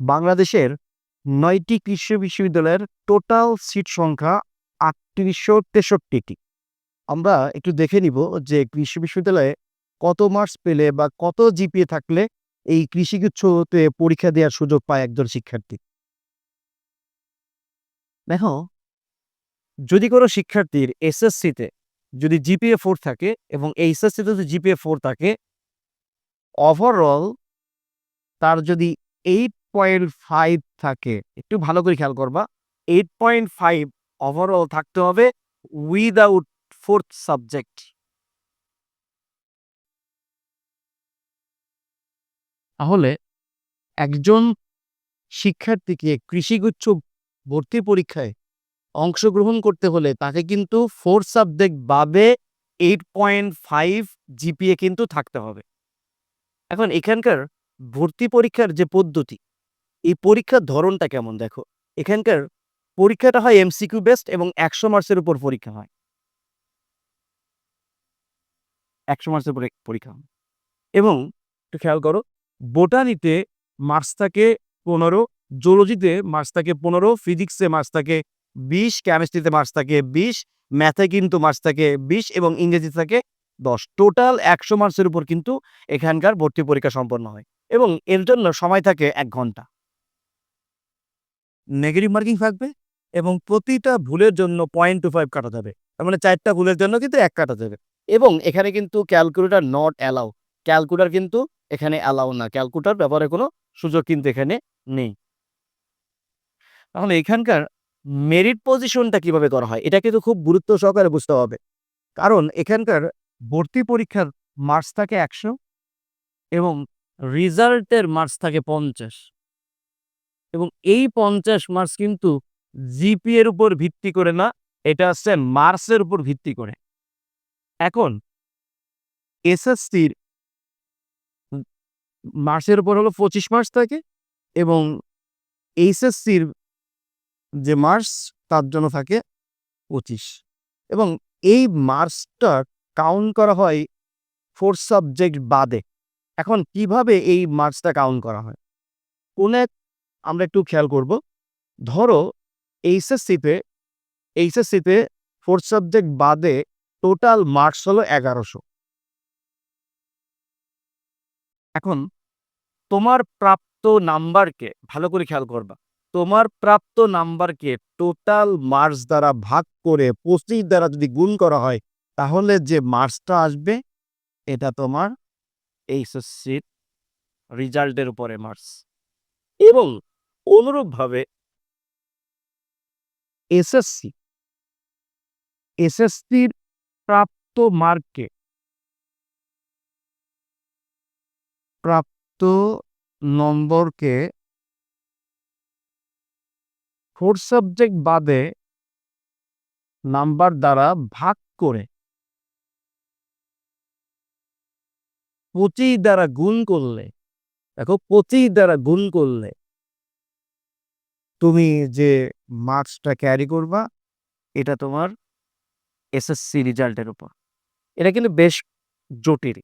বাংলাদেশের নয়টি কৃষি বিশ্ববিদ্যালয়ের টোটাল সিট সংখ্যা আটত্রিশশো তেষট্টিটি। আমরা একটু দেখে নিব যে কৃষি বিশ্ববিদ্যালয়ে কত মার্কস পেলে বা কত জিপিএ থাকলে এই কৃষিগুচ্ছতে পরীক্ষা দেওয়ার সুযোগ পায় একজন শিক্ষার্থী। দেখো, যদি কোনো শিক্ষার্থীর এসএসসিতে যদি জিপিএ ফোর থাকে এবং এইচএসসিতে যদি জিপিএ ফোর থাকে ওভারঅল তার যদি এইট পয়েন্ট ফাইভ থাকে। একটু ভালো করে খেয়াল করবা। এইট পয়েন্ট ফাইভ ওভারঅল থাকতে হবে উইদাউট ফোর্থ সাবজেক্ট তাহলে একজন শিক্ষার্থীকে কৃষিগুচ্ছ ভর্তি পরীক্ষায় অংশগ্রহণ করতে হলে তাকে কিন্তু ফোর সাবজেক্ট বাবে এইট পয়েন্ট ফাইভ জিপিএ কিন্তু থাকতে হবে। এখন এখানকার ভর্তি পরীক্ষার যে পদ্ধতি এই পরীক্ষার ধরনটা কেমন দেখো? এখানকার পরীক্ষাটা হয় এমসিকিউ বেস্ট এবং একশো মার্কসের উপর পরীক্ষা হয়। একশো মার্কসের উপরে পরীক্ষা হয়। এবং একটু খেয়াল করো বোটানিতে মার্কস থাকে পনেরো জুলজিতে মার্কস থাকে পনেরো ফিজিক্সে মার্কস থাকে বিশ কেমিস্ট্রিতে মার্কস থাকে বিশ ম্যাথে কিন্তু মার্কস থাকে বিশ এবং ইংরেজিতে থাকে দশ। টোটাল একশো মার্কসের উপর কিন্তু এখানকার ভর্তি পরীক্ষা সম্পন্ন হয় এবং এর জন্য সময় থাকে এক ঘণ্টা। নেগেটিভ মার্কিং থাকবে এবং প্রতিটা ভুলের জন্য পয়েন্ট টু ফাইভ কাটা যাবে। তার মানে চারটা ভুলের জন্য কিন্তু এক কাটা যাবে। এবং এখানে কিন্তু ক্যালকুলেটার নট অ্যালাউ ক্যালকুলেটার কিন্তু এখানে অ্যালাউ না। ক্যালকুলেটার ব্যবহারের কোনো সুযোগ কিন্তু এখানে নেই। তাহলে এখানকার মেরিট পজিশনটা কীভাবে করা হয়? এটা কিন্তু খুব গুরুত্ব সহকারে বুঝতে হবে। কারণ এখানকার ভর্তি পরীক্ষার মার্কস থাকে একশো এবং রেজাল্টের মার্কস থাকে পঞ্চাশ। এবং এই পঞ্চাশ মার্কস কিন্তু জিপি এর উপর ভিত্তি করে না, এটা হচ্ছে মার্কসের উপর ভিত্তি করে। এখন এসএসসির মার্কসের উপর হলো পঁচিশ মার্কস থাকে এবং এইচএসসির যে মার্কস, তার জন্য থাকে পঁচিশ। এবং এই মার্কসটা কাউন্ট করা হয় ফোর সাবজেক্ট বাদে। এখন কীভাবে এই মার্কসটা কাউন্ট করা হয়? কোন এক আমরা একটু খেয়াল করব। ধরো, এইচএসসিতে এইচএসসিতে ফোর সাবজেক্ট বাদে টোটাল মার্কস হলো এগারোশো। এখন, তোমার প্রাপ্ত নাম্বারকে ভালো করে খেয়াল করবা। তোমার প্রাপ্ত নাম্বারকে টোটাল মার্কস দ্বারা ভাগ করে পঁচিশ দ্বারা যদি গুণ করা হয়, তাহলে যে মার্কসটা আসবে, এটা তোমার এইচএসসির রেজাল্টের উপরে মার্কস এবং অনুরূপভাবে এসএসসি। এসএসসির প্রাপ্ত মার্কে প্রাপ্ত নম্বরকে ফোর সাবজেক্ট বাদে নাম্বার দ্বারা ভাগ করে পঁচিশ দ্বারা গুণ করলে, দেখো পঁচিশ দ্বারা গুণ করলে তুমি যে মার্কসটা ক্যারি করবা, এটা তোমার এসএসসি রেজাল্টের উপর। এটা কিন্তু বেশ জটিল।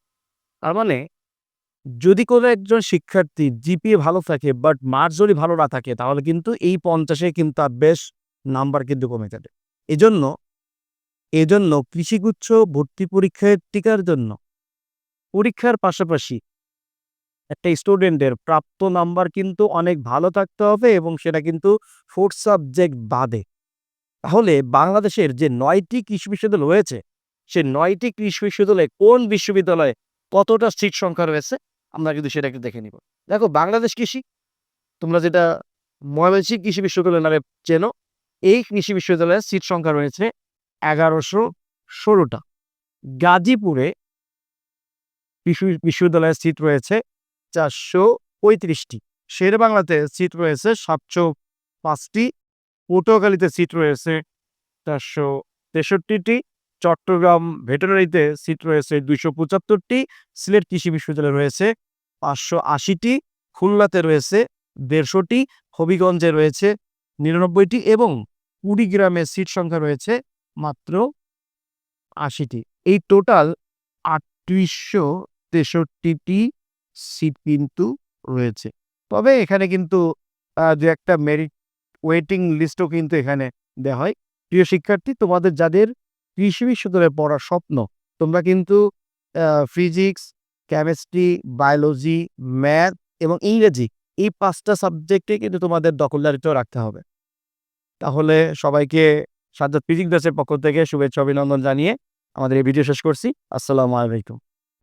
তার মানে যদি কোনো একজন শিক্ষার্থী জিপিএ ভালো থাকে বাট মার্কস যদি ভালো না থাকে, তাহলে কিন্তু এই পঞ্চাশে কিন্তু তার বেশ নাম্বার কিন্তু কমে যাবে। এজন্য এজন্য কৃষিগুচ্ছ ভর্তি পরীক্ষায় টিকার জন্য, পরীক্ষার পাশাপাশি একটা স্টুডেন্টের প্রাপ্ত নাম্বার কিন্তু অনেক ভালো থাকতে হবে এবং সেটা কিন্তু ফোর্থ সাবজেক্ট বাদে। তাহলে বাংলাদেশের যে নয়টি কৃষি বিশ্ববিদ্যালয় রয়েছে সে নয়টি কৃষি বিশ্ববিদ্যালয়ে কোন বিশ্ববিদ্যালয়ে কতটা সিট সংখ্যা রয়েছে, আমরা কিন্তু সেটা একটু দেখে নিব। দেখো, বাংলাদেশ কৃষি, তোমরা যেটা ময়মনসিংহ কৃষি বিশ্ববিদ্যালয় নামে চেনো, এই কৃষি বিশ্ববিদ্যালয়ের সিট সংখ্যা রয়েছে এগারোশো ষোলোটা। গাজীপুরে কৃষি বিশ্ববিদ্যালয়ের সিট রয়েছে চারশো পঁয়ত্রিশটি। শের বাংলাতে সিট রয়েছে সাতশো পাঁচটি। পটুয়াখালীতে সিট রয়েছে চারশো তেষট্টিটি। চট্টগ্রাম ভেটেরিনারিতে সিট রয়েছে দুইশো পঁচাত্তরটি। সিলেট কৃষি বিশ্ববিদ্যালয়ে রয়েছে পাঁচশো আশিটি। খুলনাতে রয়েছে দেড়শোটি। হবিগঞ্জে রয়েছে নিরানব্বইটি এবং কুড়িগ্রামে সিট সংখ্যা রয়েছে মাত্র আশিটি। এই টোটাল আটত্রিশশো তেষট্টিটি সিট কিন্তু রয়েছে। তবে এখানে কিন্তু দু একটা মেরিট ওয়েটিং লিস্টও কিন্তু এখানে দেওয়া হয়। প্রিয় শিক্ষার্থী, তোমাদের যাদের কৃষি বিশ্ববিদ্যালয়ে পড়ার স্বপ্ন, তোমরা কিন্তু ফিজিক্স কেমিস্ট্রি বায়োলজি ম্যাথ এবং ইংরেজি এই পাঁচটা সাবজেক্টে কিন্তু তোমাদের দখলদারিত্ব রাখতে হবে। তাহলে সবাইকে সাজ্জাদ ফিজিক্স ব্যাচের পক্ষ থেকে শুভেচ্ছা, অভিনন্দন জানিয়ে আমাদের এই ভিডিও শেষ করছি। আসসালামু আলাইকুম।